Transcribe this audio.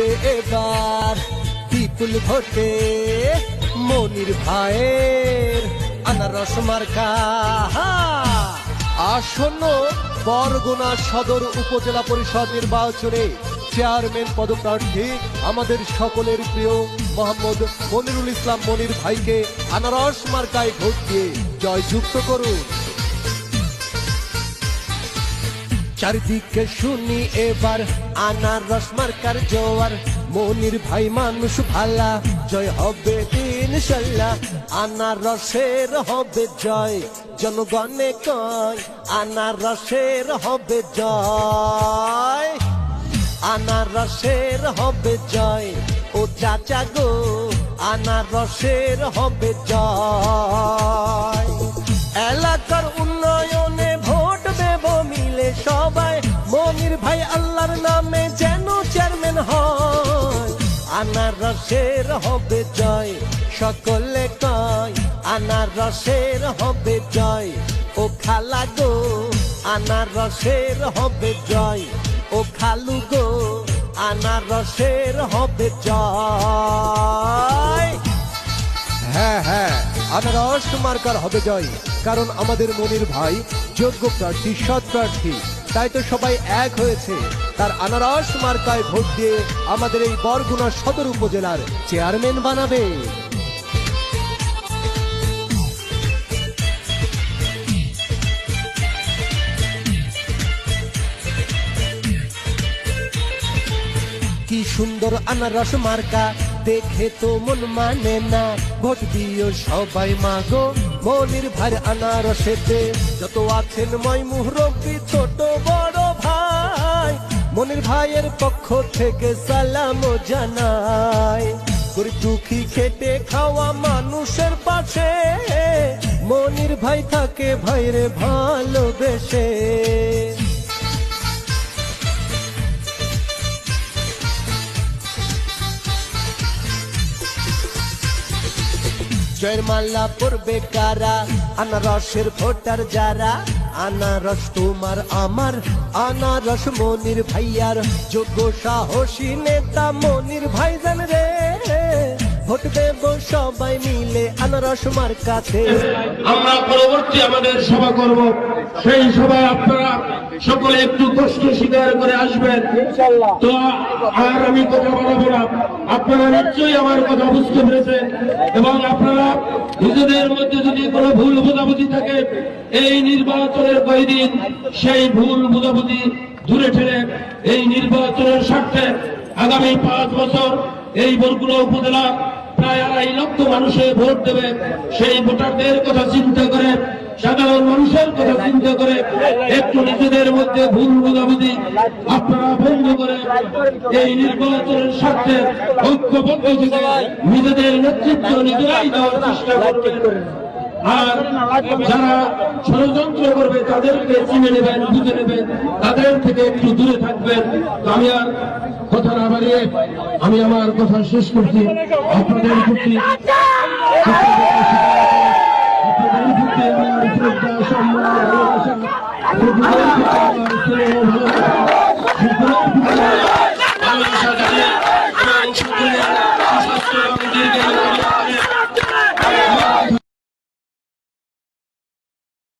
জিতবে এবার। বিপুল ভোটে মনির ভাইয়ের আনারস মার্কা। আসন্ন বরগুনা সদর উপজেলা পরিষদ নির্বাচনে চেয়ারম্যান পদপ্রার্থী আমাদের সকলের প্রিয় মোহাম্মদ মনিরুল ইসলাম মনির ভাইকে আনারস মার্কায় ভোট দিয়ে জয়যুক্ত করুন। চারিদিকে শুনি এবার, আনারস মার্কার জোয়ার। মনির ভাই মানুষ ভালা, জয় হবে দিন ইনশাল্লাহ আনারসের হবে জয়, জনগণে কয়, আনারসের হবে জয়। আনারসের হবে জয়, ও চাচা গো, আনারসের হবে জয়। আল্লাহর নামে যেন চেয়ারম্যান হয়। আনারসের হবে জয়, সকলে কয়, আনারসের হবে জয়। ও খালা গো, আনারসের হবে জয়। ও খালু গো, আনারসের হবে জয়। হ্যাঁ হ্যাঁ আনারস মার্কার হবে জয়? কারণ আমাদের মনির ভাই, যোগ্য প্রার্থী, সৎ প্রার্থী। তাই তো সবাই এক হয়েছে। তার আনারস মার্কায় ভোট দিয়ে আমাদের এই বরগুনা সদর উপজেলার চেয়ারম্যান বানাবে। কি সুন্দর আনারস মার্কা, দেখে তো মন মানে না। ভোট দিও সবাই মাগো। মনির ভাই আনারসেতে যত আছেন ময় মুহরব্বি ছোট বড় ভাই মনির ভাইয়ের পক্ষ থেকে সালাম জানাই। দুঃখী খেটে খাওয়া মানুষের পাশে মনির ভাই থাকে ভাইরে ভালোবেসে। জয়ের মাল্লা পড়বে কারা? আনারসের ভোটার যারা? আনারস তোমার আমার, আনারস মনির ভাইয়ার। যোগ্য সাহসী নেতা মনির ভাইজান রে। ভোট দেব সবাই মিলে আনারস মার কাছে আমরা পরবর্তী আমাদের সভা করব। সেই সভায় আপনারা সকলে একটু কষ্ট স্বীকার করে আসবেন। তো আর আমি কথা বলব না। আপনারা নিশ্চয়ই আমার কথা বুঝতে পেরেছেন এবং আপনারা নিজেদের মধ্যে যদি কোনো ভুল বোঝাবুঝি থাকে এই নির্বাচনের কয়েকদিন সেই ভুল বোঝাবুঝি দূরে ঠেলে এই নির্বাচনের স্বার্থে আগামী পাঁচ বছর এই বরগুনা উপজেলা প্রায় আড়াই লক্ষ মানুষে ভোট দেবে। সেই ভোটারদের কথা চিন্তা করে সাধারণ মানুষের কথা চিন্তা করে, একটু নিজেদের মধ্যে ভুল বোঝাবুঝি আপনারা বন্ধ করে এই নির্বাচনের স্বার্থে ঐক্যবদ্ধ থেকে নিজেদের নেতৃত্ব নিজেরাই দেওয়ার চেষ্টা করবেন। আর যারা ষড়যন্ত্র করবে, তাদেরকে চিনে নেবেন, বুঝে নেবেন, তাদের থেকে একটু দূরে থাকবেন। আমি আর কথা না বাড়িয়ে আমি আমার কথা শেষ করছি। আপনাদের প্রতি শ্রদ্ধা সম্মান ভালোবাসা সকলের